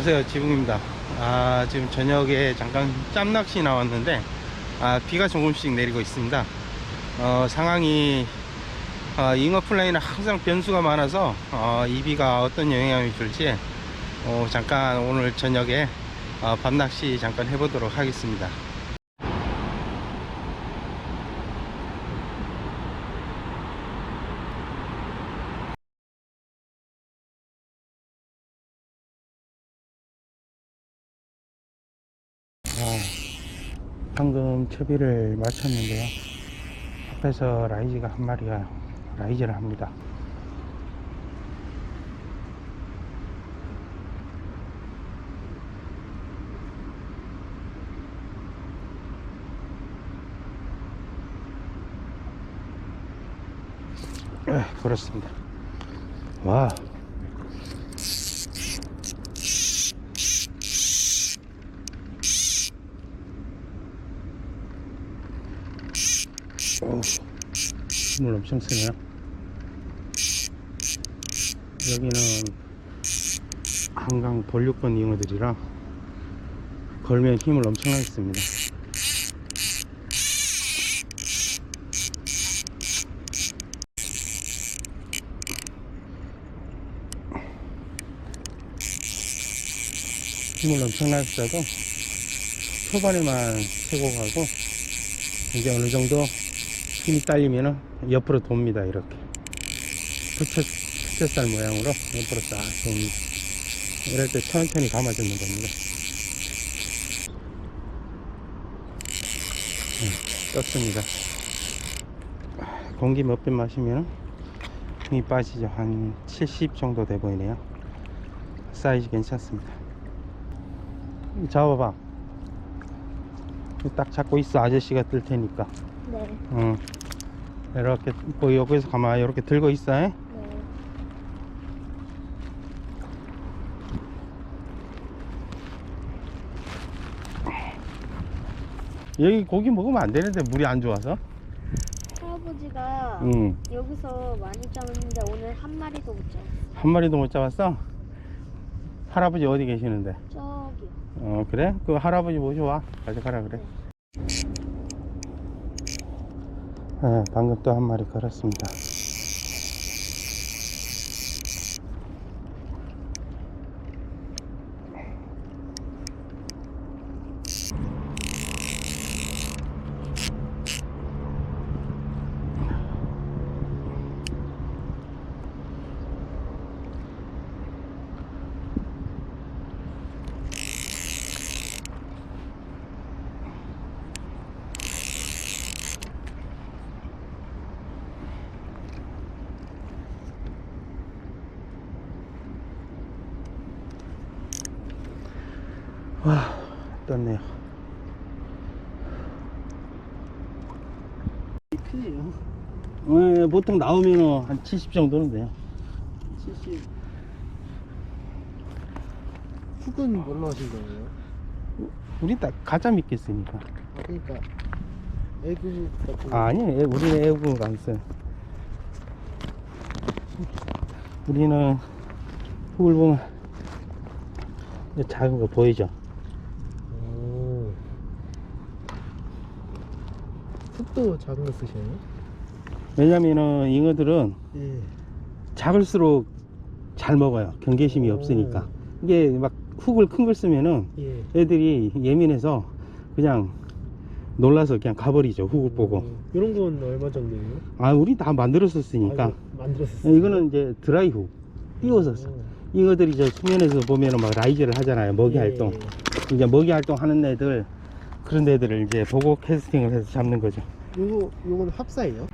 안녕하세요. 지붕입니다. 아 지금 저녁에 잠깐 짬낚시 나왔는데 아 비가 조금씩 내리고 있습니다. 어 상황이 아, 잉어 플라이는 항상 변수가 많아서 어, 이 비가 어떤 영향을 줄지 어, 잠깐 오늘 저녁에 어, 밤낚시 잠깐 해보도록 하겠습니다 어, 방금 채비를 마쳤는데요. 앞에서 라이즈가 한 마리가 라이즈를 합니다. 에, 그렇습니다. 와. 힘을 엄청 쓰네요. 여기는 한강 본류권 잉어들이라 걸면 힘을 엄청나게 씁니다. 힘을 엄청나게 써도 초반에만 세고 가고 이제 어느 정도 힘이 딸리면은 옆으로 돕니다 이렇게. 부채, 부채살 모양으로 옆으로 싹 돕니다. 이럴 때 천천히 감아주면 됩니다. 네, 떴습니다. 공기 몇 배 마시면 힘이 빠지죠. 한 70 정도 돼 보이네요. 사이즈 괜찮습니다. 잡아봐 딱 잡고 있어 아저씨가 뜰 테니까 네. 응. 이렇게 뭐 여기서 가만 이렇게 들고 있어. 잉? 네. 여기 고기 먹으면 안 되는데 물이 안 좋아서. 할아버지가 응. 여기서 많이 잡았는데 오늘 한 마리도 못 잡았어. 한 마리도 못 잡았어. 할아버지 어디 계시는데? 저기요. 어 그래? 그 할아버지 모셔와 가져가라 그래. 네, 방금 또 한 마리 걸었습니다. 와, 떴네요. 크네요. 네, 보통 나오면 한 70 정도는 돼요. 70. 훅은 뭘로 하신 거예요? 우리 딱 가자 믿겠으니까. 아, 그러니까 에그 같은 아, 아니, 애- 우리는 애국은 안 써요. 우리는 흙을 보면 이 작은 거 보이죠? 오. 훅도 작은 거 쓰시나요? 왜냐면은 잉어들은 예. 작을수록 잘 먹어요. 경계심이 오. 없으니까. 이게 막 훅을 큰 걸 쓰면은 예. 애들이 예민해서 그냥 놀라서 그냥 가버리죠. 훅을 보고. 이런 건 얼마 정도예요? 아, 우리 다 만들었었으니까. 아, 이거 만들었어요. 이거는 이제 드라이 훅. 띄워서 써. 잉어들이 저 수면에서 보면은 막 라이즈를 하잖아요. 먹이 예. 활동. 이제 먹이 활동 하는 애들, 그런 애들을 이제 보고 캐스팅을 해서 잡는 거죠. 요거 요건 합사예요?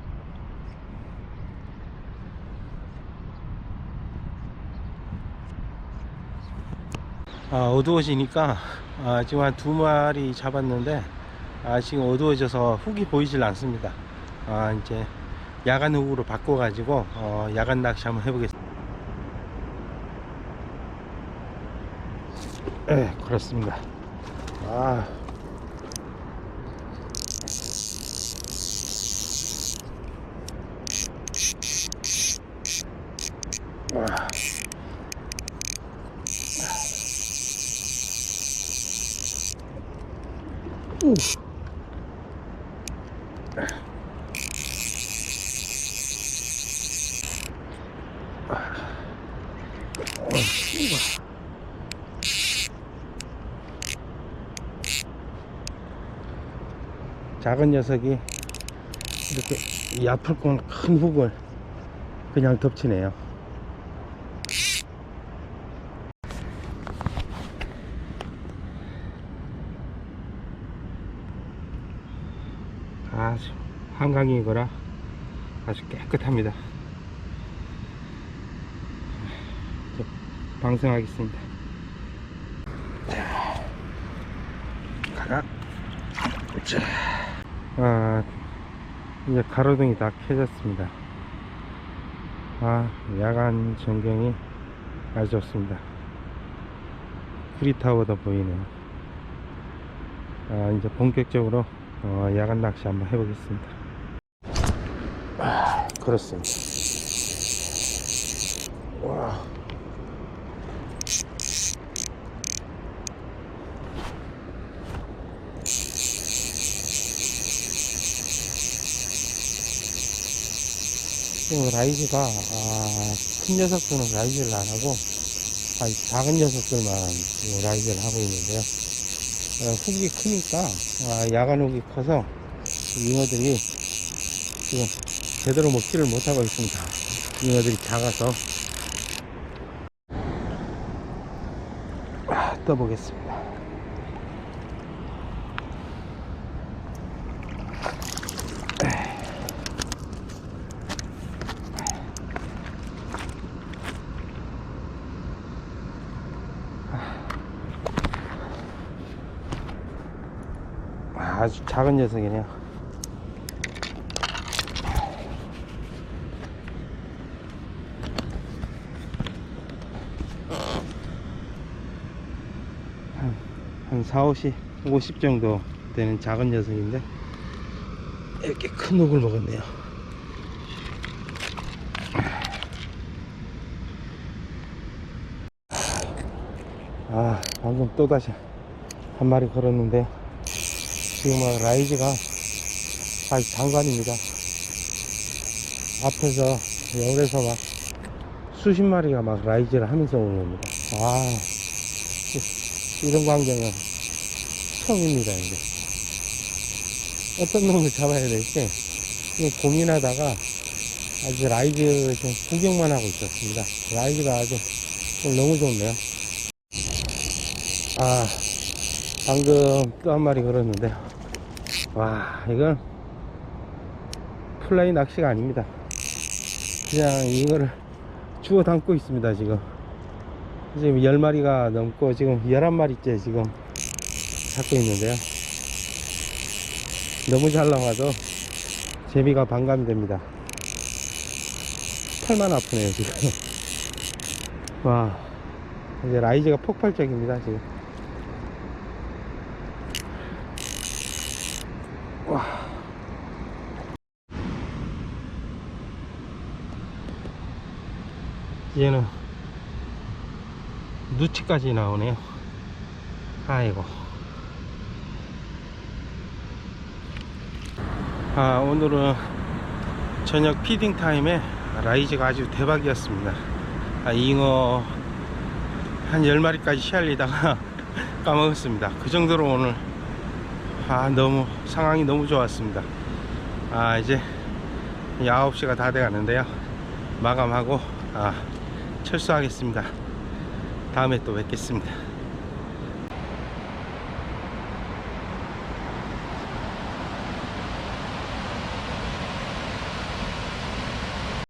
아, 어두워지니까, 아, 지금 한 두 마리 잡았는데, 아, 지금 어두워져서 훅이 보이질 않습니다. 아, 이제 야간 훅으로 바꿔가지고, 어, 야간 낚시 한번 해보겠습니다. 네, 그렇습니다. 아. 작은 녀석이 이렇게 이 아플 건큰 훅을 그냥 덮치네요. 아주 한강이거라 아주 깨끗합니다. 방생하겠습니다. 자, 가라. 자. 아, 이제 가로등이 다 켜졌습니다. 아, 야간 전경이 아주 좋습니다. 구리타워도 보이네요. 아, 이제 본격적으로 어, 야간 낚시 한번 해보겠습니다. 아, 그렇습니다. 와. 지금 라이즈가 아, 큰 녀석들은 라이즈를 안 하고 아주 작은 녀석들만 지금 라이즈를 하고 있는데요. 어, 훅이 크니까 아, 야간 훅이 커서 잉어들이 지금 제대로 먹지를 못하고 있습니다. 잉어들이 작아서 아, 떠보겠습니다. 아, 아주 작은 녀석이네요. 한, 한 4, 50, 50 정도 되는 작은 녀석인데, 이렇게 큰 옥을 먹었네요. 아, 방금 또다시 한 마리 걸었는데, 지금 막 라이즈가 아주 장관입니다. 앞에서 열에서 막 수십 마리가 막 라이즈를 하면서 오는 겁니다. 아, 이- 이런 광경은 처음입니다, 이제. 어떤 놈을 잡아야 될지 고민하다가 아주 라이즈 좀 구경만 하고 있었습니다. 라이즈가 아주 너무 좋네요. 아, 방금 또 한 마리 걸었는데 와 이건 플라이 낚시가 아닙니다. 그냥 이거를 주워 담고 있습니다 지금. 지금 10마리가 넘고 지금 11마리째 지금 잡고 있는데요. 너무 잘 나와서 재미가 반감이 됩니다. 팔만 아프네요 지금. 와 이제 라이즈가 폭발적입니다 지금 와. 얘는 누치까지 나오네요. 아이고. 아, 오늘은 저녁 피딩 타임에 라이즈가 아주 대박이었습니다. 아, 잉어 한 10마리까지 시알리다가 까먹었습니다. 그 정도로 오늘 아 너무 상황이 너무 좋았습니다. 아 이제 9시가 다 돼 가는데요. 마감하고 아 철수하겠습니다. 다음에 또 뵙겠습니다